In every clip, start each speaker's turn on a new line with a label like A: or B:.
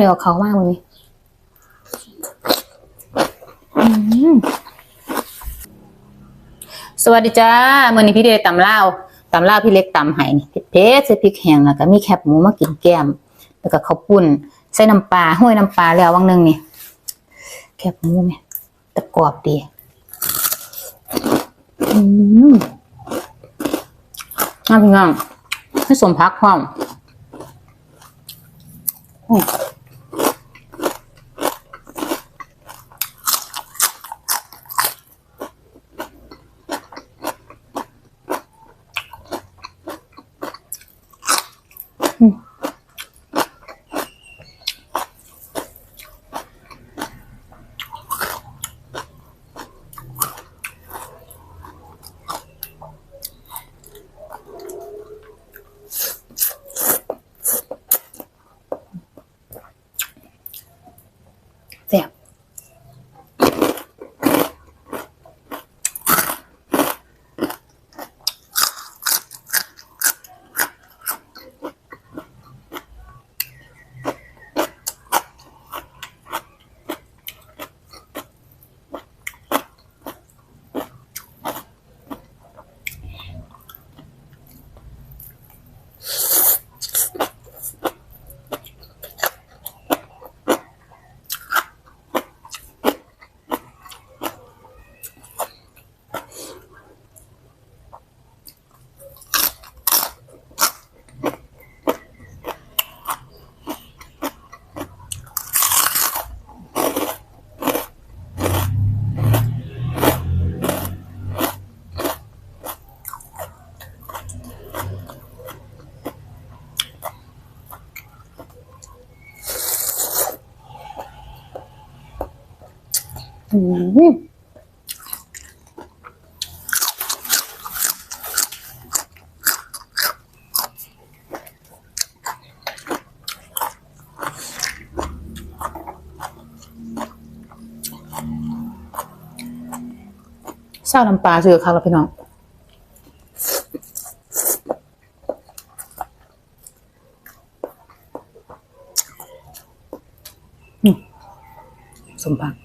A: เดียวเขามากเลยสวัสดีจ้ามื่อนี้พี่เดย์ตำลาตำลาพี่เล็กตำไห้นี่เผ็ดใส่พริกแห้งแล้วก็มีแคบหมูมากินแก้ม แล้วก็ข้าวปุ้นใส่น้ำปลาห้วยน้ำปลาแล้ววังหนึงนี่แคบหมูไหมตะกรอบดีอืมน่าพี่น้องให้สมพักพร้อมอืม เศร้าน้ำปลาซื้อครับแล้วพี่น้องสมพัก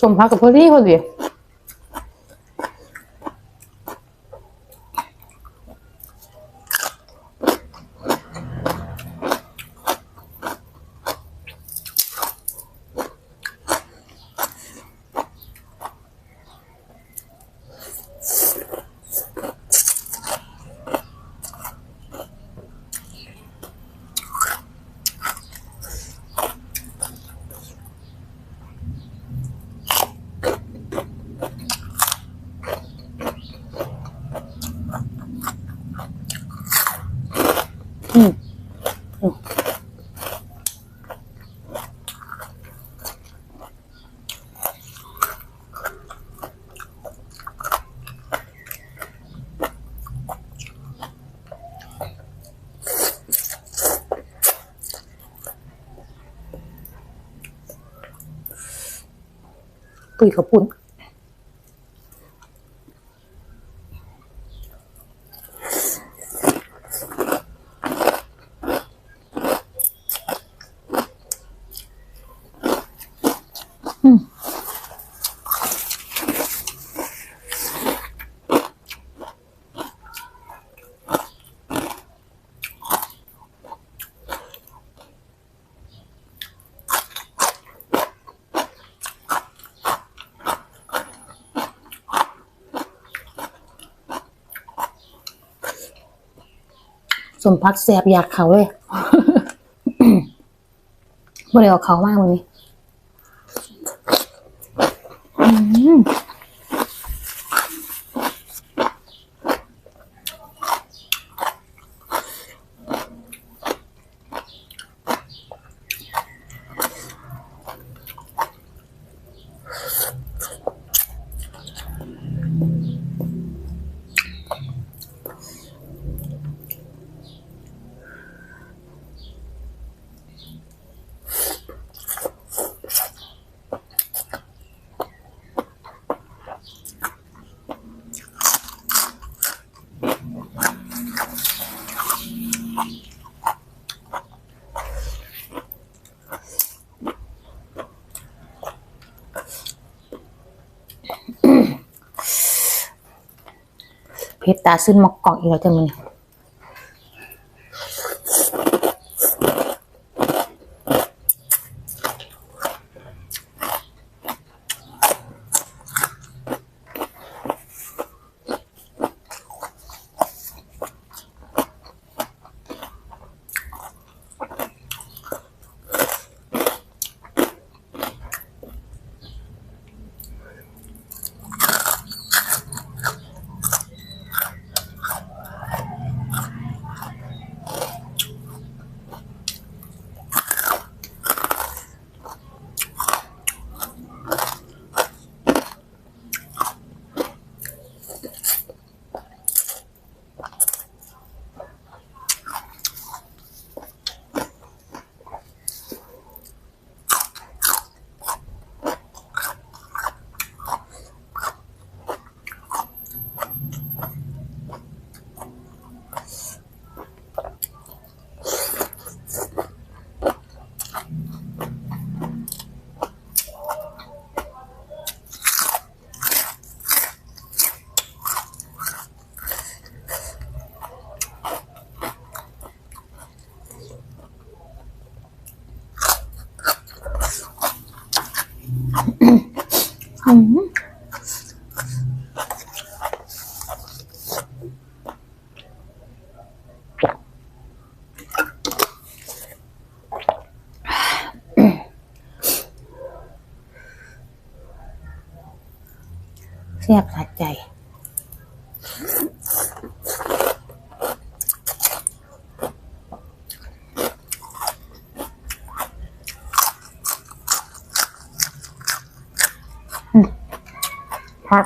A: สมพักกับพอดีพอดี ปุยกับปุ่น สมพักแสบอยากเขาเลยมบ่ได้เอาเขามากวันนี้อืม เพชรตาซึนมอกกอกอีกแล้วจ้ะมึ งอืมเสียบสะใจ พั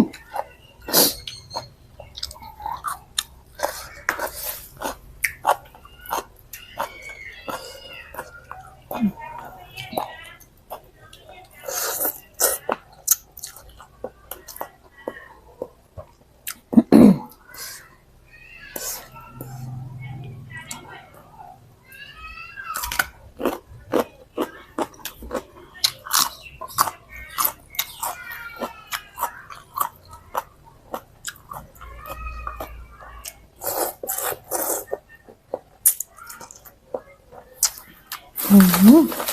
A: ก อื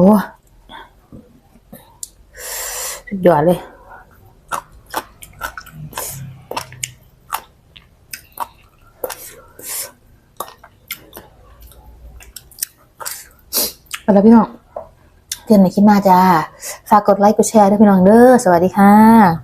A: โอ้สุดยอดเลยไปแล้วพี่น้องเจอนไหม่คลิปหน้าจ้า ฝากกดไลค์กดแชร์ด้วยพี่น้องเด้อ สวัสดีค่ะ